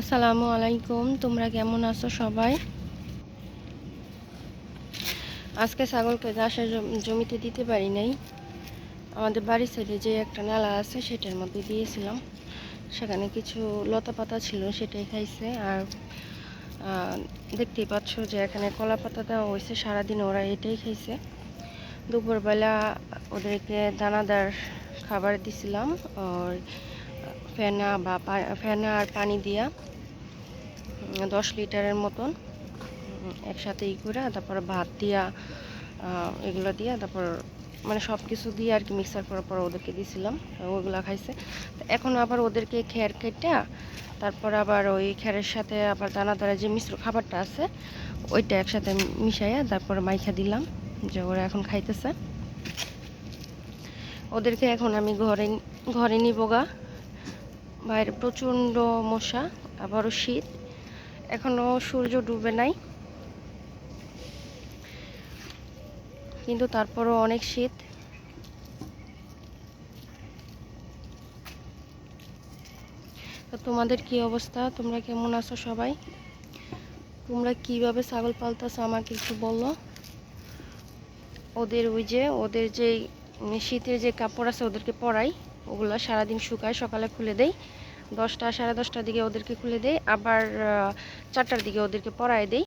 আসসালামু আলাইকুম, তোমরা কেমন আছো সবাই? আজকে ছাগলকে ঘাসের জমিতে দিতে পারি নাই। আমাদের বাড়ির সাইডে যে একটা নালা আছে, সেটার মধ্যে দিয়েছিলাম। সেখানে কিছু লতা পাতা ছিল, সেটাই খাইছে। আর দেখতেই পাচ্ছ যে এখানে কলা পাতা দেওয়া হয়েছে, সারাদিন ওরা এটাই খাইছে। দুপুরবেলা ওদেরকে দানাদার খাবার দিছিলাম, আর ফেনা বা ফেনা আর পানি দিয়া দশ লিটারের মতন একসাথে ই করে তারপর ভাত দিয়া এগুলো দিয়া তারপর মানে সব কিছু দিয়ে আর কি মিক্সার করার পর ওদেরকে দিয়েছিলাম ওইগুলো খাইছে। এখন আবার ওদেরকে খের কেটে তারপর আবার ওই খেরের সাথে আবার দানাদারের যে মিশ্র খাবারটা আছে, ওইটা একসাথে মিশাইয়া তারপর মাইখা দিলাম যে ওরা এখন খাইতেছে। ওদেরকে এখন আমি ঘরে ঘরে নিবগা বাইরে প্রচণ্ড মশা, আবারও শীত। এখনও সূর্য ডুবে নাই। কিন্তু তারপরও অনেক শীত। তো তোমাদের কি অবস্থা? তোমরা কেমন আছো সবাই? তোমরা কীভাবে ছাগল পালতেছো আমাকে একটু বলো। ওদের ওই যে, ওদের যে শীতের যে কাপড় আছে, ওদেরকে পরাই। ওগুলো সারাদিন শুকায়, সকালে খুলে দেই। দশটা, সাড়ে দশটার দিকে ওদেরকে খুলে দেই। আবার চারটার দিকে ওদেরকে পড়ায় দেই।